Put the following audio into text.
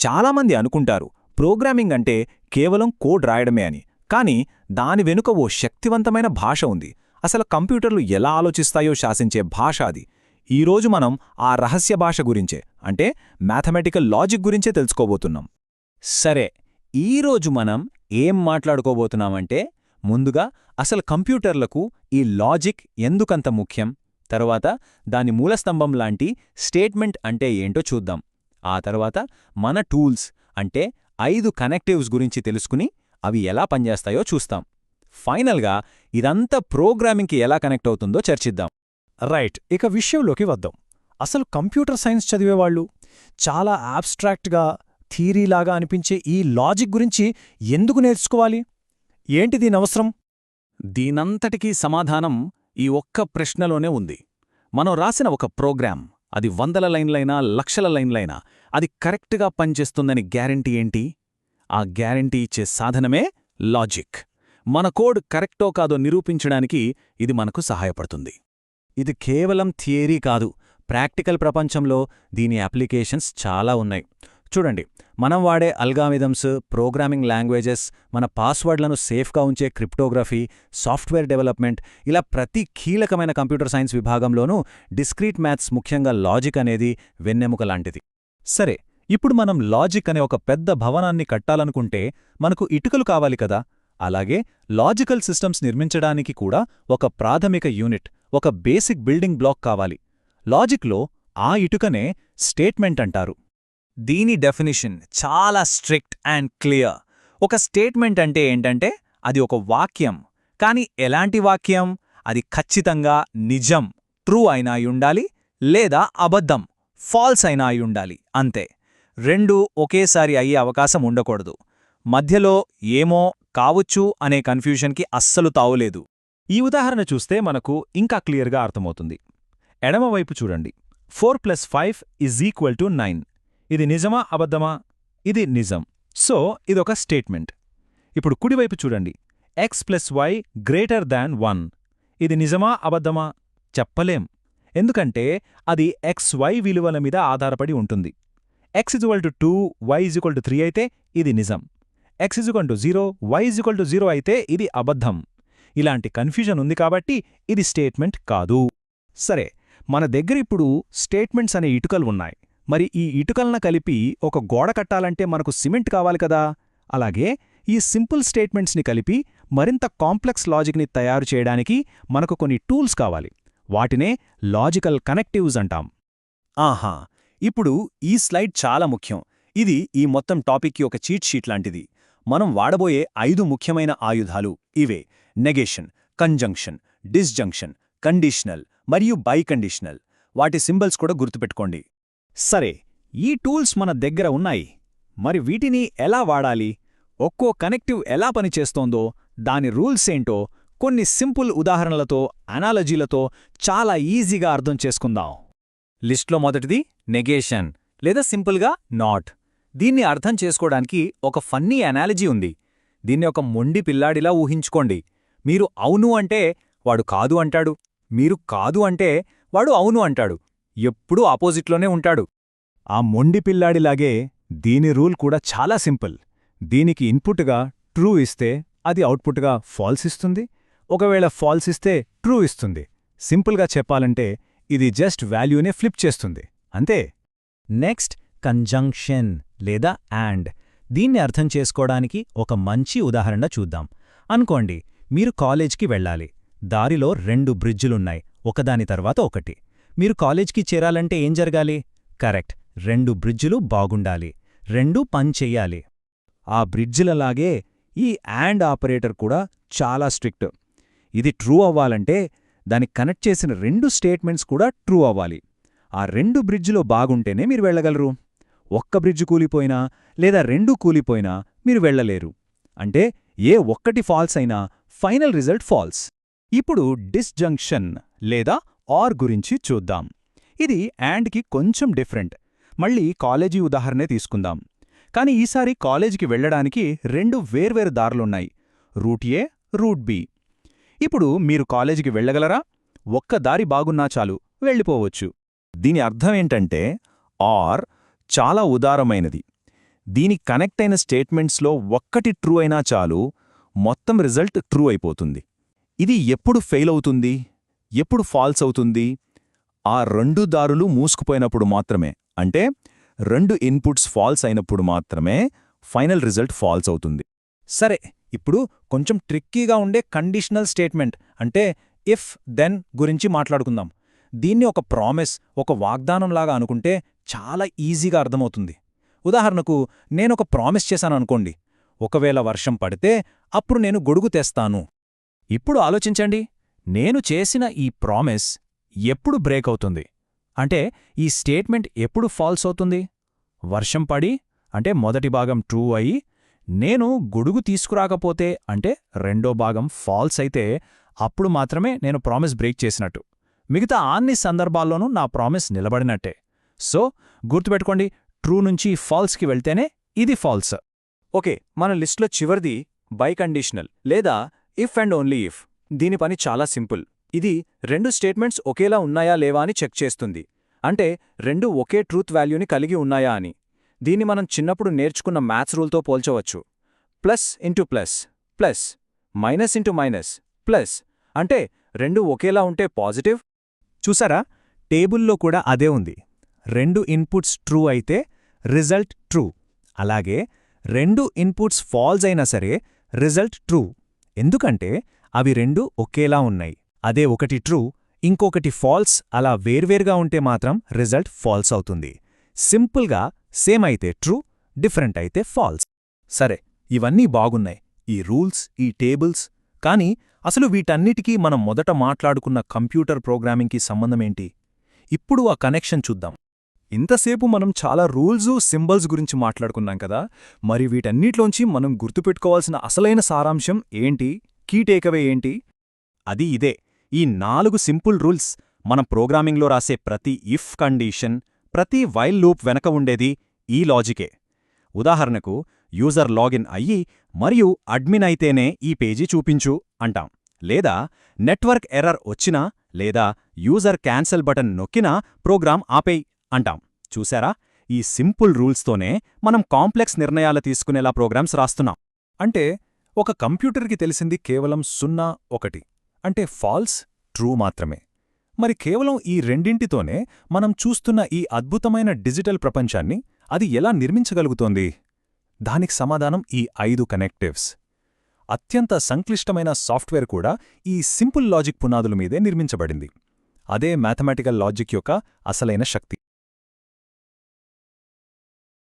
చాలామంది అనుకుంటారు ప్రోగ్రామింగ్ అంటే కేవలం కోడ్ రాయడమే అని. కానీ దాని వెనుక ఓ శక్తివంతమైన భాష ఉంది. అసలు కంప్యూటర్లు ఎలా ఆలోచిస్తాయో శాసించే భాష అది. ఈరోజు మనం ఆ రహస్య భాష గురించే అంటే మ్యాథమెటికల్ లాజిక్ గురించే తెలుసుకోబోతున్నాం. సరే ఈరోజు మనం ఏం మాట్లాడుకోబోతున్నామంటే ముందుగా అసలు కంప్యూటర్లకు ఈ లాజిక్ ఎందుకంత ముఖ్యం? తరువాత దాని మూలస్తంభం లాంటి స్టేట్మెంట్ అంటే ఏంటో చూద్దాం. ఆ తర్వాత మన టూల్స్ అంటే ఐదు కనెక్టివ్స్ గురించి తెలుసుకుని అవి ఎలా పనిచేస్తాయో చూస్తాం. ఫైనల్గా ఇదంతా ప్రోగ్రామింగ్కి ఎలా కనెక్ట్ అవుతుందో చర్చిద్దాం. రైట్ ఇక విషయంలోకి వద్దాం. అసలు కంప్యూటర్ సైన్స్ చదివేవాళ్ళు చాలా ఆబ్స్ట్రాక్ట్గా థీరీలాగా అనిపించే ఈ లాజిక్ గురించి ఎందుకు నేర్చుకోవాలి? ఏంటి దీని అవసరం? దీనంతటికీ సమాధానం ఈ ఒక్క ప్రశ్నలోనే ఉంది. మనం రాసిన ఒక ప్రోగ్రాం అది వందల లైన్లైనా లక్షల లైన్లైనా అది కరెక్ట్గా పనిచేస్తుందని గ్యారంటీ ఏంటి? ఆ గ్యారంటీ ఇచ్చే సాధనమే లాజిక్. మన కోడ్ కరెక్టో కాదో నిరూపించడానికి ఇది మనకు సహాయపడుతుంది. ఇది కేవలం థియరీ కాదు ప్రాక్టికల్ ప్రపంచంలో దీని అప్లికేషన్స్ చాలా ఉన్నాయి. చూడండి మనం వాడే అల్గామిథమ్స్ ప్రోగ్రామింగ్ లాంగ్వేజెస్ మన పాస్వర్డ్లను సేఫ్గా ఉంచే క్రిప్టోగ్రఫీ సాఫ్ట్వేర్ డెవలప్మెంట్ ఇలా ప్రతి కీలకమైన కంప్యూటర్ సైన్స్ విభాగంలోనూ డిస్క్రీట్ మ్యాథ్స్ ముఖ్యంగా లాజిక్ అనేది వెన్నెముక లాంటిది. సరే ఇప్పుడు మనం లాజిక్ అనే ఒక పెద్ద భవనాన్ని కట్టాలనుకుంటే మనకు ఇటుకలు కావాలి కదా? అలాగే లాజికల్ సిస్టమ్స్ నిర్మించడానికి కూడా ఒక ప్రాథమిక యూనిట్ ఒక బేసిక్ బిల్డింగ్ బ్లాక్ కావాలి. లాజిక్లో ఆ ఇటుకనే స్టేట్మెంట్ అంటారు. దీని డెఫినిషన్ చాలా స్ట్రిక్ట్ అండ్ క్లియర్ ఒక స్టేట్మెంట్ అంటే ఏంటంటే అది ఒక వాక్యం. కానీ ఎలాంటి వాక్యం? అది ఖచ్చితంగా నిజం ట్రూ అయినా ఉండాలి లేదా అబద్ధం ఫాల్స్ అయినా ఉండాలి అంతే. రెండూ ఒకేసారి అయ్యే అవకాశం ఉండకూడదు. మధ్యలో ఏమో కావచ్చు అనే కన్ఫ్యూషన్కి అస్సలు తావులేదు. ఈ ఉదాహరణ చూస్తే మనకు ఇంకా క్లియర్గా అర్థమవుతుంది. ఎడమవైపు చూడండి. Four plus five is equal to nine ఇది నిజమా అబద్ధమా? ఇది నిజం. సో ఇదొక స్టేట్మెంట్. ఇప్పుడు కుడివైపు చూడండి. X plus y greater than one. ఇది నిజమా అబద్ధమా? చెప్పలేం. ఎందుకంటే అది ఎక్స్ వై విలువల మీద ఆధారపడి ఉంటుంది. X equal to two y equal to three అయితే ఇది నిజం. X equal to zero y equal to zero అయితే ఇది అబద్ధం. ఇలాంటి కన్ఫ్యూజన్ ఉంది కాబట్టి ఇది స్టేట్మెంట్ కాదు. సరే మన దగ్గరిప్పుడు స్టేట్మెంట్స్ అనే ఇటుకలు ఉన్నాయి. మరి ఈ ఇటుకలను కలిపి ఒక గోడ కట్టాలంటే మనకు సిమెంట్ కావాలి కదా? అలాగే ఈ సింపుల్ స్టేట్మెంట్స్ని కలిపి మరింత కాంప్లెక్స్ లాజిక్ని తయారు చేయడానికి మనకు కొన్ని టూల్స్ కావాలి. వాటినే లాజికల్ కనెక్టివ్స్ అంటాం. ఆహా! ఇప్పుడు ఈ స్లైడ్ చాలా ముఖ్యం. ఇది ఈ మొత్తం టాపిక్కి ఒక చీట్ షీట్ లాంటిది. మనం వాడబోయే ఐదు ముఖ్యమైన ఆయుధాలు ఇవే. నెగేషన్ కంజంక్షన్ డిస్జంక్షన్ కండిషనల్ మరియు బైకండిషనల్. వాటి సింబల్స్ కూడా గుర్తుపెట్టుకోండి. సరే ఈ టూల్స్ మన దగ్గర ఉన్నాయి. మరి వీటిని ఎలా వాడాలి? ఒక్కో కనెక్టివ్ ఎలా పనిచేస్తోందో దాని రూల్స్ ఏంటో కొన్ని సింపుల్ ఉదాహరణలతో అనాలజీలతో చాలా ఈజీగా అర్థం చేసుకుందాం. లిస్ట్లో మొదటిది నెగేషన్ లేదా సింపుల్గా నాట్. దీన్ని అర్థం చేసుకోవడానికి ఒక ఫన్నీ అనాలజీ ఉంది. దీన్ని ఒక మొండి పిల్లాడిలా ఊహించుకోండి. మీరు అవును అంటే వాడు కాదు అంటాడు. మీరు కాదు అంటే వాడు అవును అంటాడు. ఎప్పుడూ ఆపోజిట్లోనే ఉంటాడు. ఆ మొండి పిల్లాడిలాగే దీని రూల్ కూడా చాలా సింపుల్. దీనికి ఇన్పుట్గా ట్రూ ఇస్తే అది అవుట్పుట్గా ఫాల్స్ ఇస్తుంది. ఒకవేళ ఫాల్స్ ఇస్తే ట్రూ ఇస్తుంది. సింపుల్గా చెప్పాలంటే ఇది జస్ట్ వాల్యూనే ఫ్లిప్ చేస్తుంది. అంతే. నెక్స్ట్ కంజంక్షన్ లేదా యాండ్ దీన్ని అర్థం చేసుకోవడానికి ఒక మంచి ఉదాహరణ చూద్దాం. అనుకోండి మీరు కాలేజ్కి వెళ్ళాలి. దారిలో రెండు బ్రిడ్జులున్నాయి. ఒకదాని తర్వాత ఒకటి. మీరు కాలేజ్కి చేరాలంటే ఏం జరగాలి? కరెక్ట్. రెండు బ్రిడ్జులు బాగుండాలి. రెండూ పనిచెయ్యాలి ఆ బ్రిడ్జిలలాగే ఈ యాండ్ ఆపరేటర్ కూడా చాలా స్ట్రిక్ట్. ఇది ట్రూ అవ్వాలంటే దాని కనెక్ట్ చేసిన రెండు స్టేట్మెంట్స్ కూడా ట్రూ అవ్వాలి. ఆ రెండు బ్రిడ్జిలో బాగుంటేనే మీరు వెళ్ళగలరు. ఒక్క బ్రిడ్జ్ కూలిపోయినా లేదా రెండూ కూలిపోయినా మీరు వెళ్ళలేరు. అంటే ఏ ఒక్కటి ఫాల్స్ అయినా ఫైనల్ రిజల్ట్ ఫాల్స్. ఇప్పుడు డిస్జంక్షన్ లేదా ఆర్ గురించి చూద్దాం. ఇది యాండ్కి కొంచెం డిఫరెంట్. మళ్ళీ కాలేజీ ఉదాహరణే తీసుకుందాం. కాని ఈసారి కాలేజీకి వెళ్ళడానికి రెండు వేర్వేరు దారులున్నాయి. Route A route B. ఇప్పుడు మీరు కాలేజీకి వెళ్ళగలరా? ఒక్క దారి బాగున్నా చాలు వెళ్ళిపోవచ్చు. దీని అర్థమేంటంటే ఆర్ చాలా ఉదారమైనది. దీని కనెక్ట్ అయిన స్టేట్మెంట్స్లో ఒక్కటి ట్రూ అయినా చాలు మొత్తం రిజల్ట్ ట్రూ అయిపోతుంది. ఇది ఎప్పుడు ఫెయిల్ అవుతుంది? ఎప్పుడు ఫాల్స్ అవుతుంది? ఆ రెండు దారులు మూసుకుపోయినప్పుడు మాత్రమే. అంటే రెండు ఇన్పుట్స్ ఫాల్స్ అయినప్పుడు మాత్రమే ఫైనల్ రిజల్ట్ ఫాల్స్ అవుతుంది. సరే ఇప్పుడు కొంచెం ట్రిక్కీగా ఉండే కండిషనల్ స్టేట్మెంట్ అంటే ఇఫ్ దెన్ గురించి మాట్లాడుకుందాం. దీన్ని ఒక ప్రామిస్ ఒక వాగ్దానంలాగా అనుకుంటే చాలా ఈజీగా అర్థమవుతుంది. ఉదాహరణకు నేనొక ప్రామిస్ చేశాననుకోండి ఒకవేళ వర్షం పడితే అప్పుడు నేను గొడుగు తెస్తాను. ఇప్పుడు ఆలోచించండి. నేను చేసిన ఈ ప్రామిస్ ఎప్పుడు బ్రేక్ అవుతుంది? అంటే ఈ స్టేట్మెంట్ ఎప్పుడు ఫాల్స్ అవుతుంది? వర్షం పడి అంటే మొదటి భాగం ట్రూ అయి నేను గొడుగు తీసుకురాకపోతే అంటే రెండో భాగం ఫాల్స్ అయితే అప్పుడు మాత్రమే నేను ప్రామిస్ బ్రేక్ చేసినట్టు. మిగతా అన్ని సందర్భాల్లోనూ నా ప్రామిస్ నిలబడినట్టే. సో గుర్తుపెట్టుకోండి ట్రూ నుంచి ఫాల్స్కి వెళ్తేనే ఇది ఫాల్స్. ఓకే మన లిస్ట్లో చివరిది బై కండిషనల్ లేదా ఇఫ్ అండ్ ఓన్లీ ఇఫ్. దీని పని చాలా సింపుల్. ఇది రెండు స్టేట్మెంట్స్ ఒకేలా ఉన్నాయా లేవా అని చెక్ చేస్తుంది. అంటే రెండు ఒకే ట్రూత్ వాల్యూని కలిగి ఉన్నాయా అని. దీన్ని మనం చిన్నప్పుడు నేర్చుకున్న మ్యాథ్స్ రూల్తో పోల్చవచ్చు. Plus into plus plus minus into minus plus. అంటే రెండు ఒకేలా ఉంటే పాజిటివ్? చూసారా? టేబుల్లో కూడా అదే ఉంది. రెండు ఇన్పుట్స్ ట్రూ అయితే రిజల్ట్ ట్రూ. అలాగే రెండు ఇన్పుట్స్ ఫాల్స్ అయినా సరే రిజల్ట్ ట్రూ. ఎందుకంటే అవి రెండు ఒకేలా ఉన్నాయి. అదే ఒకటి ట్రూ ఇంకొకటి ఫాల్స్ అలా వేర్వేరుగా ఉంటే మాత్రం రిజల్ట్ ఫాల్స్ అవుతుంది. సింపుల్గా సేమ్ అయితే ట్రూ డిఫరెంట్ అయితే ఫాల్స్. సరే ఇవన్నీ బాగున్నాయి. ఈ రూల్స్ ఈ టేబుల్స్. కానీ అసలు వీటన్నిటికీ మనం మొదట మాట్లాడుకున్న కంప్యూటర్ ప్రోగ్రామింగ్కి సంబంధమేంటి ఇప్పుడు ఆ కనెక్షన్ చూద్దాం. ఇంతసేపు మనం చాలా రూల్సు సింబల్స్ గురించి మాట్లాడుకున్నాం కదా. మరి వీటన్నిట్లోంచి మనం గుర్తుపెట్టుకోవాల్సిన అసలైన సారాంశం ఏంటి? కీ టేకవే ఏంటి? అది ఇదే. ఈ నాలుగు సింపుల్ రూల్స్ మనం ప్రోగ్రామింగ్లో రాసే ప్రతి ఇఫ్ కండీషన్ ప్రతి వైల్ లూప్ వెనక ఉండేది ఈ లాజికే. ఉదాహరణకు యూజర్ లాగిన్ అయ్యి మరియు అడ్మిన్ అయితేనే ఈ పేజీ చూపించు అంటాం. లేదా నెట్వర్క్ ఎర్రర్ వచ్చినా లేదా యూజర్ క్యాన్సెల్ బటన్ నొక్కినా ప్రోగ్రాం ఆపేయ్ అంటాం. చూసారా ఈ సింపుల్ రూల్స్తోనే మనం కాంప్లెక్స్ నిర్ణయాలు తీసుకునేలా ప్రోగ్రామ్స్ రాస్తున్నాం. అంటే ఒక కంప్యూటర్కి తెలిసింది కేవలం సున్నా ఒకటి అంటే ఫాల్స్ ట్రూ మాత్రమే. మరి కేవలం ఈ రెండింటితోనే మనం చూస్తున్న ఈ అద్భుతమైన డిజిటల్ ప్రపంచాన్ని అది ఎలా నిర్మించగలుగుతోంది? దానికి సమాధానం ఈ ఐదు కనెక్టివ్స్. అత్యంత సంక్లిష్టమైన సాఫ్ట్వేర్ కూడా ఈ సింపుల్ లాజిక్ పునాదుల మీదే నిర్మించబడింది. అదే మ్యాథమెటికల్ లాజిక్ యొక్క అసలైన శక్తి.